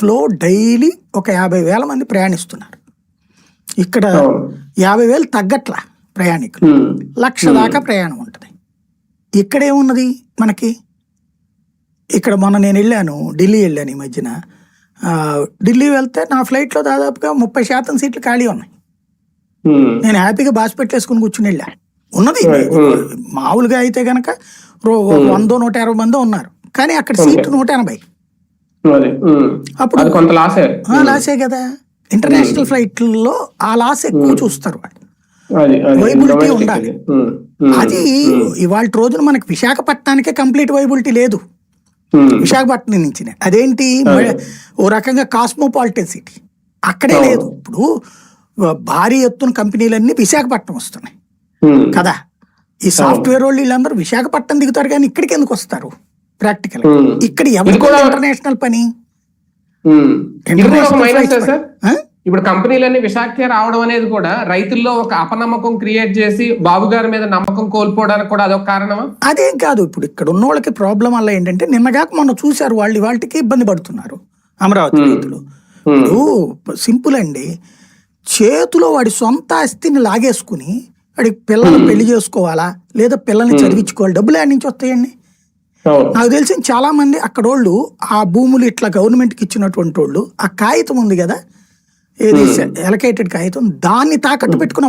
Flow daily ఒక యాభై వేల మంది ప్రయాణిస్తున్నారు. ఇక్కడ. యాభై వేలు తగ్గట్లా ప్రయాణికులు. లక్ష దాకా ప్రయాణం ఉంటుంది. ఇక్కడేమున్నది మనకి? ఇక్కడ మొన్న నేను వెళ్ళాను ఢిల్లీ వెళ్ళాను ఈ మధ్యన. ఢిల్లీ వెళ్తే నా ఫ్లైట్లో దాదాపుగా ముప్పై శాతం సీట్లు ఖాళీ ఉన్నాయి. నేను హ్యాపీగా బాస్ పెట్టేసుకుని కూర్చుని వెళ్ళా. ఉన్నది. మామూలుగా అయితే గనక ఒక వందో నూట ఇరవై మందో ఉన్నారు. కానీ అక్కడ సీట్ నూట ఎనభై. అప్పుడు- కొంత లాసే ఆ, లాసే కదా. ఇంటర్నేషనల్ ఫ్లైట్లలో ఆ లాస్ ఎక్కువ చూస్తారు అది Viability domestic ఉండాలి. ఉమ్, అది ఇవాళ రోజున మనకి విశాఖపట్నానికే కంప్లీట్ వైబిలిటీ లేదు. విశాఖపట్నం నుంచి అదేంటి? ఓ రకంగా కాస్మోపాలిటన్ సిటీ అక్కడే లేదు. ఇప్పుడు భారీ ఎత్తున కంపెనీలన్నీ విశాఖపట్నం వస్తున్నాయి. కదా? ఈ సాఫ్ట్వేర్ వాళ్ళు వీళ్ళందరూ విశాఖపట్నం దిగుతారు కానీ ఇక్కడికి ఎందుకు వస్తారు? Practical um. ఇక్కడ కూడా- ఇంటర్నేషనల్ పని? ఆ? ఇప్పుడు కంపెనీలన్నీ విశాఖకే రావడం అనేది కూడా రైతుల్లో ఒక అపనమ్మకం క్రియేట్ చేసి బాబు గారి మీద నమ్మకం కోల్పోవడానికి కూడా అదొక కారణమా? అదేం కాదు. ఇప్పుడు ఇక్కడ ఉన్న వాళ్ళకి ప్రాబ్లం వల్ల ఏంటంటే నిన్నగాక మొన్న చూశారు వాళ్ళు వాళ్ళకి ఇబ్బంది పడుతున్నారు అమరావతి రైతులు. ఉమ్, ఇప్పుడు సింపుల్ అండి. చేతిలో వాడి సొంత ఆస్తిని లాగేసుకుని వాడికి పిల్లలు పెళ్ళి చేసుకోవాలా? లేదా పిల్లల్ని చదివించుకోవాలి? డబ్బులు ఆడి నుంచి వస్తాయండి? నాకు తెలిసిన చాలా మంది అక్కడోళ్ళు ఆ భూములు ఇట్లా గవర్నమెంట్కి ఇచ్చినటువంటి వాళ్ళు ఆ కాగితం ఉంది కదా ఏది ఎలకేటెడ్ కాగితం దాన్ని తాకట్టు పెట్టుకున్న